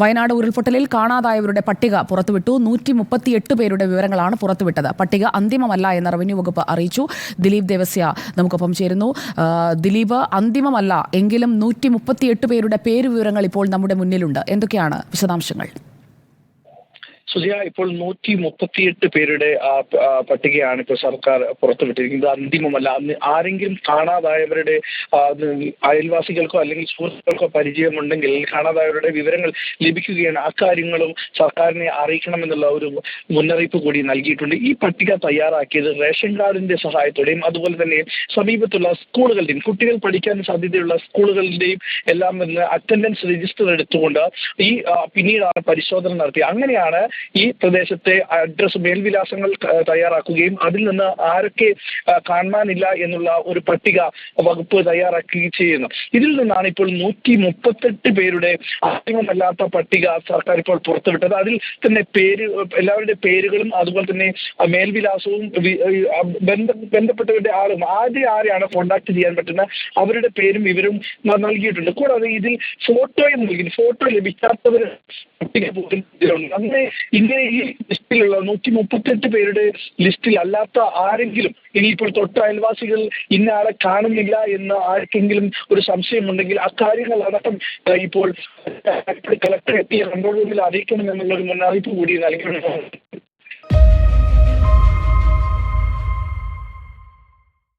വയനാട് ഉരുൾപൊട്ടലിൽ കാണാതായവരുടെ പട്ടിക പുറത്തുവിട്ടു. നൂറ്റി മുപ്പത്തിയെട്ട് പേരുടെ വിവരങ്ങളാണ് പുറത്തുവിട്ടത്. പട്ടിക അന്തിമമല്ല എന്ന് റവന്യൂ വകുപ്പ് അറിയിച്ചു. ദിലീപ് ദേവസ്യ നമുക്കൊപ്പം ചേരുന്നു. ദിലീപ് അന്തിമമല്ല എങ്കിലും നൂറ്റി മുപ്പത്തിയെട്ട് പേരുടെ പേരുവിവരങ്ങൾ ഇപ്പോൾ നമ്മുടെ മുന്നിലുണ്ട്. എന്തൊക്കെയാണ് വിശദാംശങ്ങൾ? സുജയ ഇപ്പോൾ നൂറ്റി മുപ്പത്തിയെട്ട് പേരുടെ പട്ടികയാണ് ഇപ്പോൾ സർക്കാർ പുറത്തുവിട്ടിരിക്കുന്നത്. അന്തിമമല്ല ആരെങ്കിലും കാണാതായവരുടെ അയൽവാസികൾക്കോ അല്ലെങ്കിൽ സുഹൃത്തുക്കൾക്കോ പരിചയമുണ്ടെങ്കിൽ കാണാതായവരുടെ വിവരങ്ങൾ ലഭിക്കുകയാണ്. അക്കാര്യങ്ങളും സർക്കാരിനെ അറിയിക്കണമെന്നുള്ള ഒരു മുന്നറിയിപ്പ് കൂടി നൽകിയിട്ടുണ്ട്. ഈ പട്ടിക തയ്യാറാക്കിയത് റേഷൻ കാർഡിന്റെ സഹായത്തോടെയും അതുപോലെ തന്നെ സമീപത്തുള്ള സ്കൂളുകളുടെയും കുട്ടികൾ പഠിക്കാൻ സാധ്യതയുള്ള സ്കൂളുകളുടെയും എല്ലാം അറ്റൻഡൻസ് രജിസ്റ്റർ എടുത്തുകൊണ്ട് ഈ പിന്നീടാണ് പരിശോധന നടത്തിയത്. അങ്ങനെയാണ് ഈ പ്രദേശത്തെ അഡ്രസ് മേൽവിലാസങ്ങൾ തയ്യാറാക്കുകയും അതിൽ നിന്ന് ആരൊക്കെ കാണാനില്ല എന്നുള്ള ഒരു പട്ടിക വകുപ്പ് തയ്യാറാക്കുകയും ചെയ്യുന്നു. ഇതിൽ നിന്നാണ് ഇപ്പോൾ നൂറ്റി മുപ്പത്തെട്ട് പേരുടെ അന്തിമമല്ലാത്ത പട്ടിക സർക്കാർ ഇപ്പോൾ പുറത്തുവിട്ടത്. അതിൽ തന്നെ പേര് എല്ലാവരുടെ പേരുകളും അതുപോലെ തന്നെ മേൽവിലാസവും ബന്ധപ്പെട്ടവരുടെ ആളും ആദ്യം ആരെയാണ് കോണ്ടാക്ട് ചെയ്യാൻ പറ്റുന്ന അവരുടെ പേരും വിവരവും നൽകിയിട്ടുണ്ട്. കൂടാതെ ഇതിൽ ഫോട്ടോയും നൽകി ഫോട്ടോ ലഭിക്കാത്തവർ അങ്ങനെ ഇങ്ങനെ ഈ ലിസ്റ്റിലുള്ള നൂറ്റി മുപ്പത്തെട്ട് പേരുടെ ലിസ്റ്റിൽ അല്ലാത്ത ആരെങ്കിലും ഇനിയിപ്പോൾ തൊട്ട അയൽവാസികൾ ഇന്ന ആളെ കാണുന്നില്ല എന്ന് ആർക്കെങ്കിലും ഒരു സംശയമുണ്ടെങ്കിൽ അക്കാര്യങ്ങൾ അടക്കം ഇപ്പോൾ കളക്ടർ എത്തിയ കൺട്രോൾ റൂമിൽ അറിയിക്കണമെന്നുള്ള ഒരു മുന്നറിയിപ്പ് കൂടി നൽകിയിട്ടുണ്ട്